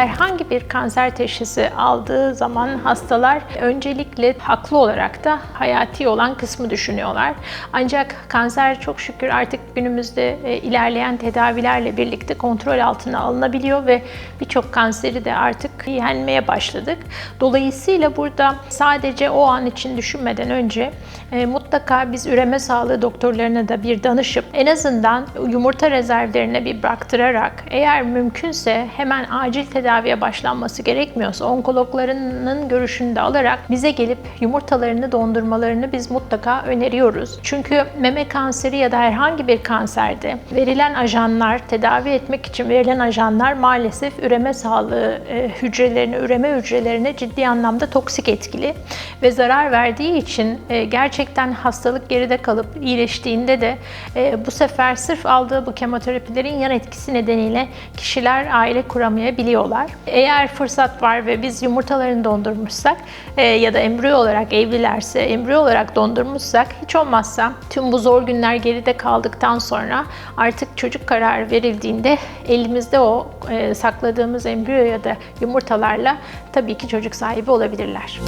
herhangi bir kanser teşhisi aldığı zaman hastalar öncelikle haklı olarak da hayati olan kısmı düşünüyorlar. Ancak kanser çok şükür artık günümüzde e, ilerleyen tedavilerle birlikte kontrol altına alınabiliyor ve birçok kanseri de artık yenmeye başladık. Dolayısıyla burada sadece o an için düşünmeden önce e, mutlaka biz üreme sağlığı doktorlarına da bir danışıp en azından yumurta rezervlerine bir baktırarak eğer mümkünse hemen acil tedaviye başlanması gerekmiyorsa onkologlarının görüşünü de alarak bize gelip yumurtalarını dondurmalarını biz mutlaka öneriyoruz. Çünkü meme kanseri ya da herhangi bir kanserde verilen ajanlar, tedavi etmek için verilen ajanlar maalesef üreme sağlığı e, hücrelerine, üreme hücrelerine ciddi anlamda toksik etkili ve zarar verdiği için e, gerçekten hastalık geride kalıp iyileştiğinde de e, bu sefer sırf aldığı bu kemoterapilerin yan etkisi nedeniyle kişiler aile kuramayabiliyorlar. Eğer fırsat var ve biz yumurtalarını dondurmuşsak e, ya da embriyo olarak evlilerse embriyo olarak dondurmuşsak hiç olmazsa tüm bu zor günler geride kaldıktan sonra artık çocuk kararı verildiğinde elimizde o e, sakladığımız embriyo ya da yumurtalarla tabii ki çocuk sahibi olabilirler.